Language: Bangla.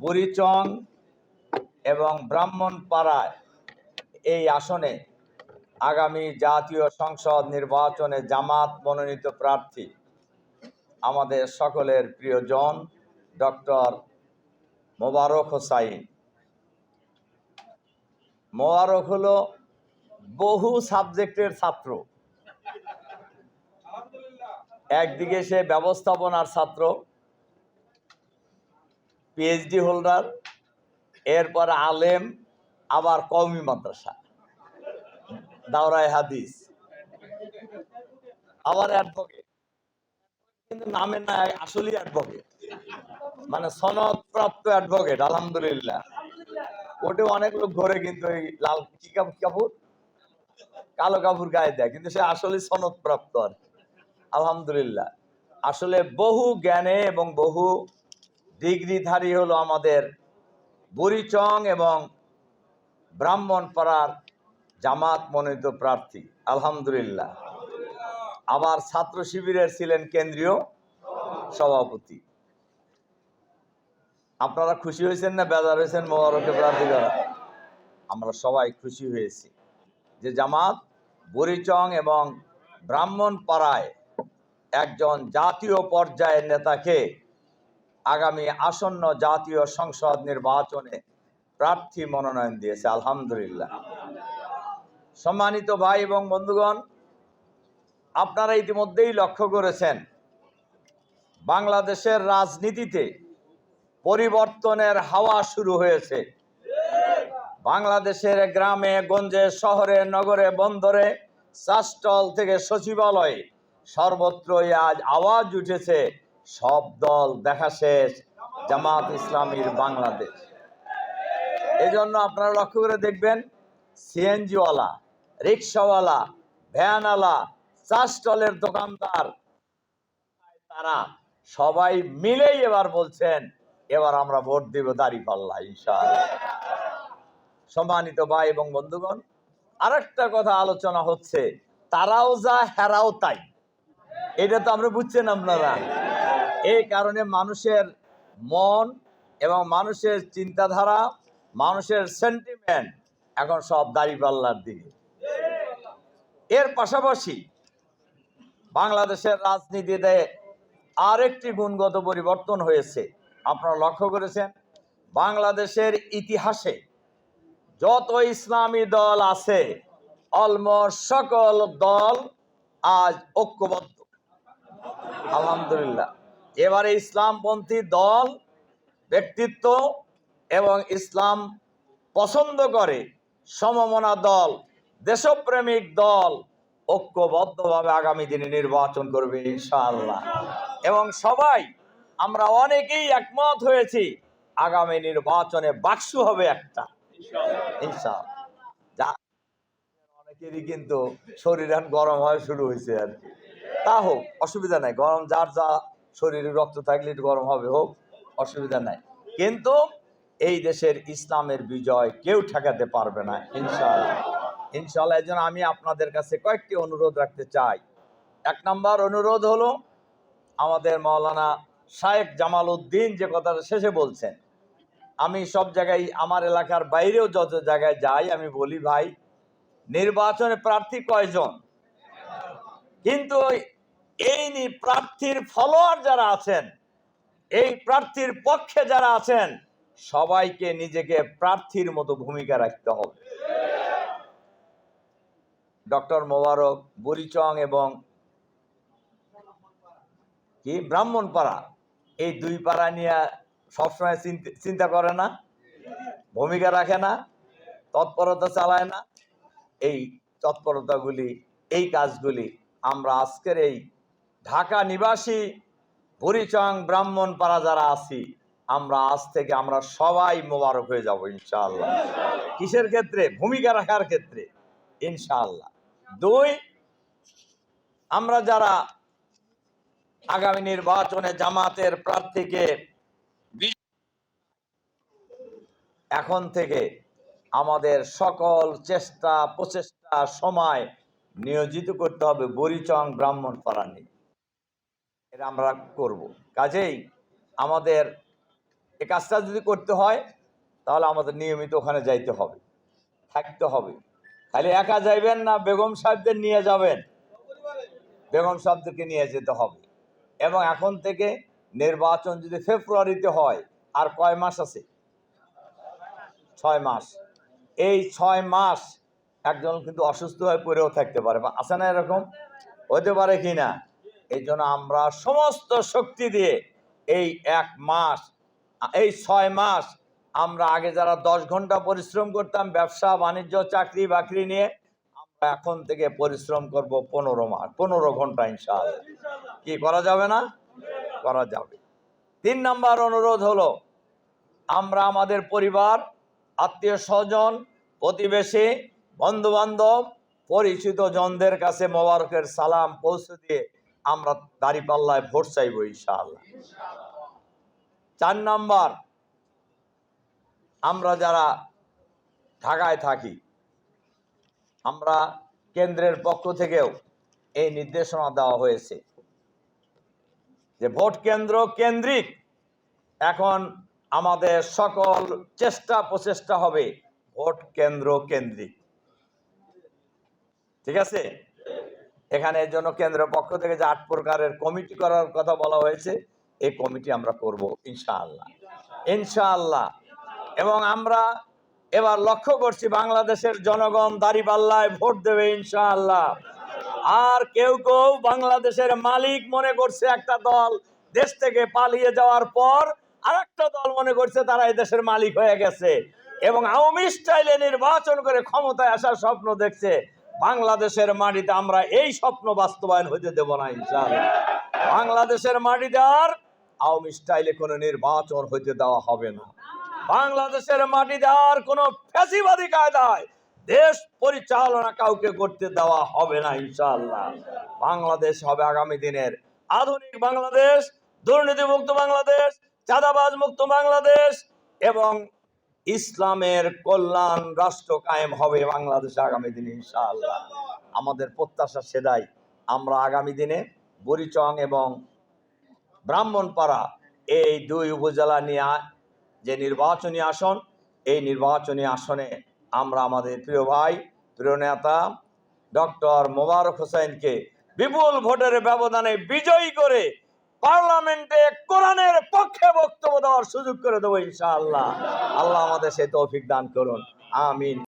বুড়িচং এবং ব্রাহ্মণপাড়ায় এই আসনে আগামী জাতীয় সংসদ নির্বাচনে জামাত মনোনীত প্রার্থী আমাদের সকলের প্রিয়জন ডক্টর মোবারক হোসাইন। মোবারক হলো বহু সাবজেক্টের ছাত্র। একদিকে সে ব্যবস্থাপনার ছাত্র পিএইচডি হোল্ডার এরপর আলেম, আবার কওমি মাদ্রাসা। দাওরায় হাদিস। আবার অ্যাডভোকেট কিন্তু নামে না আসলেই অ্যাডভোকেট মানে সনদ প্রাপ্ত অ্যাডভোকেট আলহামদুলিল্লাহ। ওটে অনেক লোক ঘরে কিন্তু এই লাল কি কাপ- কাপড়? কালো কাপড় গায়ে দেয়, কিন্তু সে আসলে সনদ প্রাপ্ত আর। আলহামদুলিল্লাহ। আসলে বহু জ্ঞানে এবং বহু ডিগ্রিধারী হলো আমাদের বুড়িচং এবং ব্রাহ্মণপাড়ার জামাত মনোনীত প্রার্থী, আলহামদুলিল্লাহ। আবার ছাত্র শিবিরের ছিলেন কেন্দ্রীয় সভাপতি। আপনারা খুশি হয়েছেন না? বেজার হয়েছেন মোবারকে প্রার্থী করা আমরা সবাই খুশি হয়েছি যে জামাত বুড়িচং এবং ব্রাহ্মণপাড়ায় একজন জাতীয় পর্যায়ের নেতাকে আগামী আসন্ন জাতীয় সংসদ নির্বাচনে প্রার্থী মনোনয়ন দিয়েছে, আলহামদুলিল্লাহ। সম্মানিত ভাই এবং বন্ধুগণ, আপনারা ইতিমধ্যেই লক্ষ্য করেছেন, বাংলাদেশের রাজনীতিতে পরিবর্তনের হাওয়া শুরু হয়েছে। বাংলাদেশের গ্রামে, গঞ্জে, শহরে, নগরে, বন্দরে চাষটল থেকে সচিবালয়ে সর্বত্রই আজ আওয়াজ উঠেছে সব দল দেখা শেষ, জামাত ইসলামীর বাংলাদেশ। এই জন্য আপনারা লক্ষ্য করে দেখবেন, সিএনজিওয়ালা, রিক্সাওয়ালা, ভ্যানওয়ালা চা দোকানদার, তারা সবাই মিলেই এবার বলছেন, এবার আমরা ভোট দিব দাঁড়ি পাল্লা ইনশাআল্লাহ। সম্মানিত ভাই এবং বন্ধুগণ, আরেকটা কথা আলোচনা হচ্ছে, তারাও যা হেরাও তাই। এটা তো আমরা বুঝছেন আপনারা। এই কারণে মানুষের মন এবং মানুষের চিন্তাধারা, মানুষের সেন্টিমেন্ট এখন সব দাঁড়িপাল্লার দিকে। এর পাশাপাশি বাংলাদেশের রাজনীতিতে আরেকটি গুণগত পরিবর্তন হয়েছে। আপনারা লক্ষ্য করেছেন, বাংলাদেশের ইতিহাসে যত ইসলামী দল আছে, অলমোস্ট সকল দল আজ ঐক্যবদ্ধ। আলহামদুলিল্লাহ। এবারে ইসলামপন্থী দল ব্যক্তিত্ব এবং ইসলাম পছন্দ করে সমমনা দল দেশপ্রেমিক দল ঐক্যবদ্ধভাবে আগামী দিনে নির্বাচন করবে ইনশাআল্লাহ। এবং সবাই আমরা অনেকেই একমত হয়েছি আগামী নির্বাচনে বাক্সু হবে একটা। ইনশাআল্লাহ। অনেকেরই কিন্তু শরীর গরম হওয়া শুরু হয়েছে আর কি। তা হোক অসুবিধা নাই গরম যার যা শরীরে রক্ত থাকলে একটু গরম হবে, হোক, অসুবিধা নাই। কিন্তু এই দেশের ইসলামের বিজয় কেউ ঠেকাতে পারবে না, ইনশাআল্লাহ। ইনশাআল্লাহ, এই জন্য আমি আপনাদের কাছে কয়েকটি অনুরোধ রাখতে চাই। এক নম্বর অনুরোধ হলো, আমাদের মাওলানা শায়েখ জামাল উদ্দিন যে কথাটা শেষে বলছেন, আমি সব জায়গায়, আমার এলাকার বাইরেও যত জায়গায় যাই, আমি বলি ভাই, নির্বাচনে প্রার্থী কয়জন? কিন্তু এই প্রার্থীর ফলোয়ার যারা আছেন, এই প্রার্থীর পক্ষে যারা আছেন, সবাইকে নিজেকে প্রার্থীর মতো ভূমিকা রাখতে হবে। ডক্টর মোবারক, বুড়িচং এবং কি? ব্রাহ্মণপাড়া। এই দুই পাড়া নিয়ে সবসময় চিন্তা করে না, ভূমিকা রাখে না, তৎপরতা চালায় না। এই তৎপরতাগুলি, এই কাজগুলি আমরা আজকের এই ঢাকা নিবাসী, বুড়িচং ব্রাহ্মণপাড়া যারা আছি, আমরা আজ থেকে আমরা সবাই মোবারক হয়ে যাব, ইনশাআল্লাহ। কিসের ক্ষেত্রে? ভূমিকা রাখার ক্ষেত্রে, ইনশাআল্লাহ। দুই, আমরা যারা আগামী নির্বাচনে জামাতের প্রার্থীকে এখন থেকে আমাদের সকল চেষ্টা, প্রচেষ্টা, সময় নিয়োজিত করতে হবে বরিচং ব্রাহ্মণ পাড়া নিয়ে। এটা আমরা করব। কাজেই আমাদের এ কাজটা যদি করতে হয়, তাহলে আমাদের নিয়মিত ওখানে যাইতে হবে, থাকতে হবে। খালি একা যাইবেন না, বেগম সাহেবদের নিয়ে যাবেন। বেগম সাহেবদেরকে নিয়ে যেতে হবে। এবং এখন থেকে নির্বাচন যদি ফেব্রুয়ারিতে হয়, আর কয় মাস আছে? ছয় মাস। এই ছয় মাস একজন কিন্তু অসুস্থ হয়ে পড়েও থাকতে পারে। বা আছে না এরকম? হতে পারে কি না? এই জন্য আমরা সমস্ত শক্তি দিয়ে এই এক মাস, এই ছয় মাস আমরা আগে যারা দশ ঘণ্টা পরিশ্রম করতাম, ব্যবসা, বাণিজ্য, চাকরি, বাকরি নিয়ে, আমরা এখন থেকে পরিশ্রম করব পনেরো মাস, পনেরো ঘণ্টা ইনশাআল্লাহ। কি করা যাবে না? করা যাবে। তিন নাম্বার অনুরোধ হলো, আমরা আমাদের পরিবার, আত্মীয় স্বজন, প্রতিবেশী বন্ধু বান্ধব পরিচিত জনদের কাছে মোবারকের সালাম পৌঁছে দিয়ে আমরা দাঁড়িপাল্লায় ভোট চাইব ইনশাআল্লাহ। চার নাম্বার, আমরা যারা ঢাকায় থাকি, আমরা কেন্দ্রের পক্ষ থেকেও এই নির্দেশনা দেওয়া হয়েছে যে ভোট কেন্দ্র কেন্দ্রিক এখন আমাদের সকল চেষ্টা প্রচেষ্টা হবে ভোট কেন্দ্র কেন্দ্রিক। ঠিক আছে? এখানে এর জন্য কেন্দ্রের পক্ষ থেকে যে আট প্রকারের কমিটি করার কথা বলা হয়েছে, এই কমিটি আমরা করব ইনশাআল্লাহ। ইনশাআল্লাহ। এবং আমরা এবার লক্ষ্য করছি বাংলাদেশের জনগণ দাঁড়িপাল্লায় ভোট দেবে ইনশাআল্লাহ। আর কেউ কেউ বাংলাদেশের মালিক মনে করছে একটা দল দেশ থেকে পালিয়ে যাওয়ার পর আর একটা দল মনে করছে তারা দেশের মালিক হয়ে গেছে। এবং আওয়ামী স্টাইলে নির্বাচন করে ক্ষমতায় আসার স্বপ্ন দেখছে। বাংলাদেশের মাটিতে আমরা এই স্বপ্ন বাস্তবায়ন হইতে দেব না, ইনশাআল্লাহ। বাংলাদেশের মাটিতে আর আওয়ামী স্টাইলে কোনো নির্বাচন হইতে দেওয়া হবে না। বাংলাদেশের মাটিতে আর কোনো ফ্যাসিবাদী কায়দায় দেশ পরিচালনা কাউকে করতে দেওয়া হবে না, ইনশাআল্লাহ। বাংলাদেশ হবে আগামী দিনের আধুনিক বাংলাদেশ, দুর্নীতিমুক্ত বাংলাদেশ চাঁদাবাজ মুক্ত বাংলাদেশ এবং ইসলামের কল্যাণ রাষ্ট্র কায়েম হবে বাংলাদেশে আগামী দিনে, ইনশাআল্লাহ। আমাদের প্রত্যাশা সেটাই। আমরা আগামী দিনে বুড়িচং এবং ব্রাহ্মণপাড়া এই দুই উপজেলা নিয়ে যে নির্বাচনী আসন, এই নির্বাচনী আসনে আমরা আমাদের প্রিয় ভাই, প্রিয় নেতা ডক্টর মোবারক হোসেনকে বিপুল ভোটের ব্যবধানে বিজয়ী করে পার্লামেন্টে কোরআনের পক্ষে বক্তব্য দেওয়ার সুযোগ করে দেবো ইনশাআল্লাহ। আল্লাহ আমাদের সে তৌফিক দান করুন। আমিন।